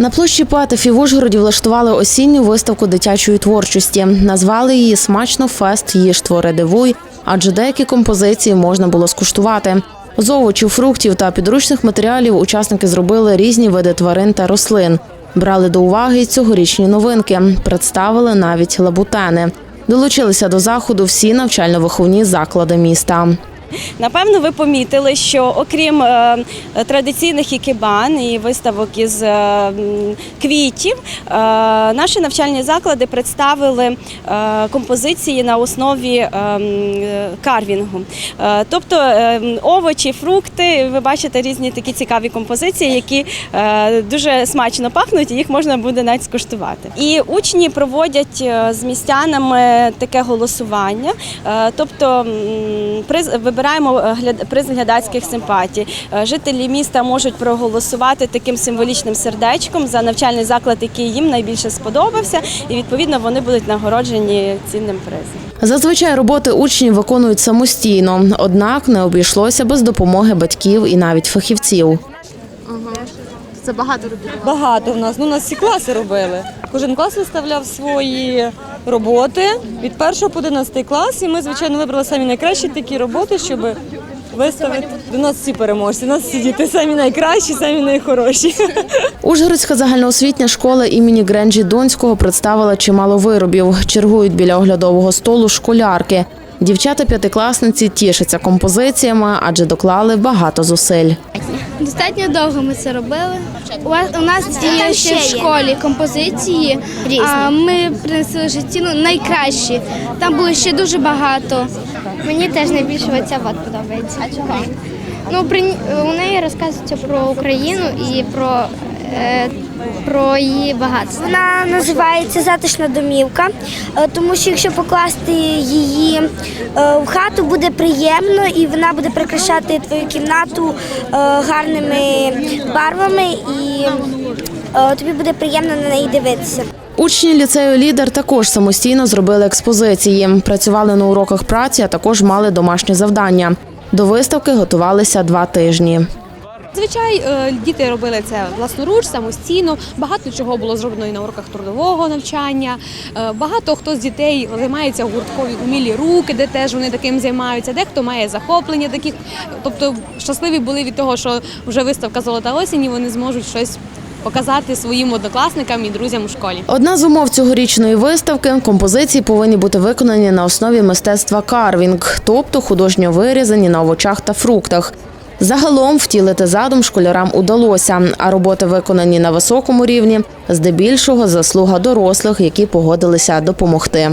На площі Патефі в Ужгороді влаштували осінню виставку дитячої творчості. Назвали її Смачно фест їж твори дивуй, адже деякі композиції можна було скуштувати. З овочів, фруктів та підручних матеріалів учасники зробили різні види тварин та рослин. Брали до уваги й цьогорічні новинки, представили навіть лабутени. Долучилися до заходу всі навчально-виховні заклади міста. Напевно, ви помітили, що окрім е, традиційних ікебан і виставок із е, квітів, е, наші навчальні заклади представили композиції на основі карвінгу. Тобто овочі, фрукти. Ви бачите різні такі цікаві композиції, які дуже смачно пахнуть, і їх можна буде навіть скуштувати. І учні проводять з містянами таке голосування. Тобто м, приз вибираємо е, приз глядацьких симпатій. Е, Жителі міста можуть проголосувати таким символічним сердечком за навчальний заклад, який їм найбільше сподобався, і відповідно вони будуть нагороджені цінним призом. Зазвичай роботи учнів виконують самостійно, однак не обійшлося без допомоги батьків і навіть фахівців. Це багато робіт. Багато в нас. Ну, у нас всі класи робили. Кожен клас виставляв свої роботи від 1 по 11 клас. І ми, звичайно, вибрали самі найкращі такі роботи, щоб виставити. До нас всі переможці. У нас всі діти самі найкращі, самі найхороші. Ужгородська загальноосвітня школа імені Гренджі Донського представила чимало виробів. Чергують біля оглядового столу школярки. Дівчата п'ятикласниці тішаться композиціями, адже доклали багато зусиль. Достатньо довго ми це робили. У, вас, у нас є ще в школі композиції. А ми принесли житті ну, найкращі. Там було ще дуже багато. Мені теж найбільше оця вод подобається. А чого? Ну, при, у неї розказується про Україну і про, про її багатство. Вона називається затишна домівка, е, тому що якщо покласти її е, в хату, буде приємно і вона буде прикрашати твою кімнату е, гарними барвами, і е, тобі буде приємно на неї дивитися. Учні ліцею лідер також самостійно зробили експозиції, працювали на уроках праці, а також мали домашні завдання. До виставки готувалися два тижні. Зазвичай е, діти робили це власноруч, самостійно. Багато чого було зроблено і на уроках трудового навчання. Е, Багато хто з дітей займається гурткові умілі руки, де теж вони таким займаються. Дехто має захоплення таких. Тобто щасливі були від того, що вже виставка Золота осінь, і вони зможуть щось показати своїм однокласникам і друзям у школі. Одна з умов цьогорічної виставки композиції повинні бути виконані на основі мистецтва карвінг, тобто художньо вирізані на овочах та фруктах. Загалом втілити задум школярам удалося, а роботи виконані на високому рівні, здебільшого заслуга дорослих, які погодилися допомогти.